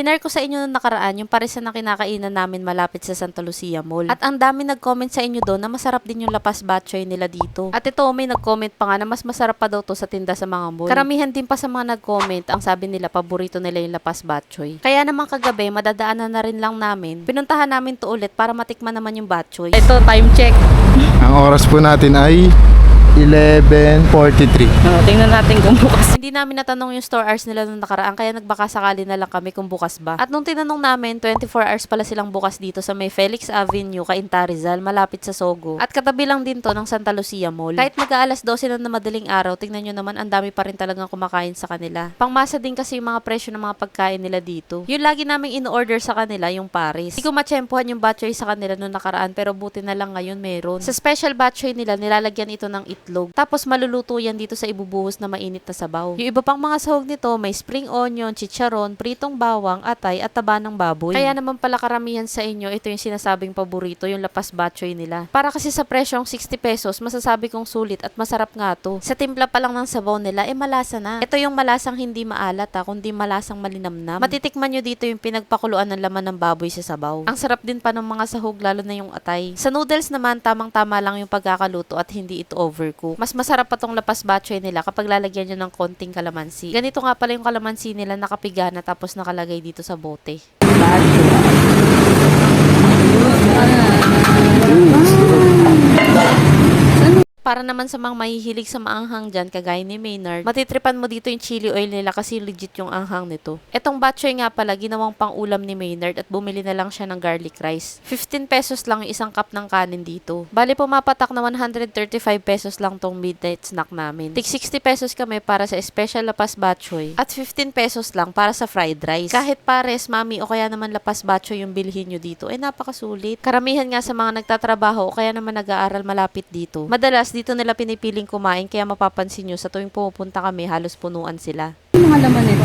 Shinare ko sa inyo nung nakaraan yung pares na kinakainan namin malapit sa Santa Lucia Mall. At ang dami nag-comment sa inyo doon na masarap din yung lapas batchoy nila dito. At ito may nag-comment pa nga na mas masarap pa daw to sa tinda sa mga mall. Karamihan din pa sa mga nag-comment ang sabi nila paborito nila yung lapas batchoy. Kaya naman kagabi madadaanan na rin lang namin. Pinuntahan namin to ulit para matikman naman yung batchoy. Ito, time check. Ang oras po natin ay 11.43. Oh, tingnan natin kung bukas. Hindi namin natanong yung store hours nila nung nakaraan kaya nagbaka sakali na lang kami kung bukas ba. At nung tinanong namin, 24 hours pala silang bukas dito sa may Felix Avenue, Cainta Rizal, malapit sa Sogo. At katabi lang din to ng Santa Lucia Mall. Kahit mag-aalas 12 na na madaling araw, tingnan nyo naman ang dami pa rin talagang kumakain sa kanila. Pangmasa din kasi yung mga presyo ng mga pagkain nila dito. Yung lagi naming in-order sa kanila, yung Paris. Hindi ko matsyempohan yung batchoy sa kanila nung nakaraan pero buti na lang ngayon meron. Sa special batchoy nila, nilalagyan ito ng itlog. Tapos maluluto yan dito sa ibubuhos na mainit na sabaw. Yung iba pang mga sahog nito, may spring onion, chicharon, pritong bawang, atay at taba ng baboy. Kaya naman pala karamihan sa inyo, ito yung sinasabing paborito, yung lapas batchoy nila. Para kasi sa presyong 60 pesos, masasabi kong sulit at masarap nga to. Sa timpla pa lang ng sabaw nila, eh malasa na. Ito yung malasang hindi maalat ha, kundi malasang malinamnam. Matitikman nyo dito yung pinagpakuluan ng laman ng baboy sa sabaw. Ang sarap din pa ng mga sahog, lalo na yung atay. Sa noodles naman, tamang-tama lang yung pagkakaluto at hindi ito overcook. Mas masarap pa tong lapas batchoy nila kapag lalagyan nyo ng konting kalamansi. Ganito nga pala yung kalamansi nila nakapiga na tapos nakalagay dito sa bote. Para naman sa mga mahihilig sa maanghang dyan, kagaya ni Maynard, matitripan mo dito yung chili oil nila kasi legit yung anghang nito. Etong batchoy nga pala, ginawang pang ulam ni Maynard at bumili na lang siya ng garlic rice. 15 pesos lang yung isang cup ng kanin dito. Bali pumapatak na 135 pesos lang tong midnight snack namin. Tig 60 pesos kami para sa special lapas batchoy at 15 pesos lang para sa fried rice. Kahit pares, mami, o kaya naman lapas batchoy yung bilhin nyo dito, eh napakasulit. Karamihan nga sa mga nagtatrabaho o kaya naman nag-aaral malapit dito. Madalas dito nila pinipiling kumain kaya mapapansin nyo sa tuwing pumupunta kami halos punuan sila. Yung mga laman nito.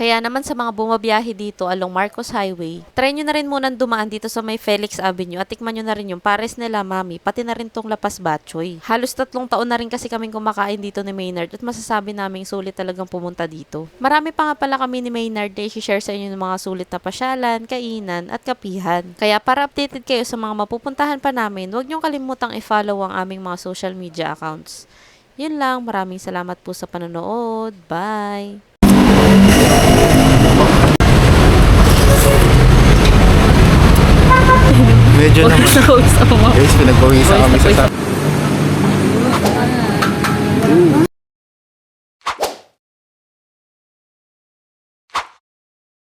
Kaya naman sa mga bumabiyahe dito along Marcos Highway, try nyo na rin munang dumaan dito sa may Felix Avenue at tikman nyo na rin yung pares nila mami, pati na rin tong lapas batchoy. Halos tatlong taon na rin kasi kaming kumakain dito ni Maynard at masasabi naming sulit talagang pumunta dito. Marami pa nga pala kami ni Maynard na i-share sa inyo ng mga sulit na pasyalan, kainan at kapihan. Kaya para updated kayo sa mga mapupuntahan pa namin, huwag nyo kalimutang i-follow ang aming mga social media accounts. Yun lang, maraming salamat po sa panonood. Bye! Medyo naman. Guys, pinagpawisan kami sa.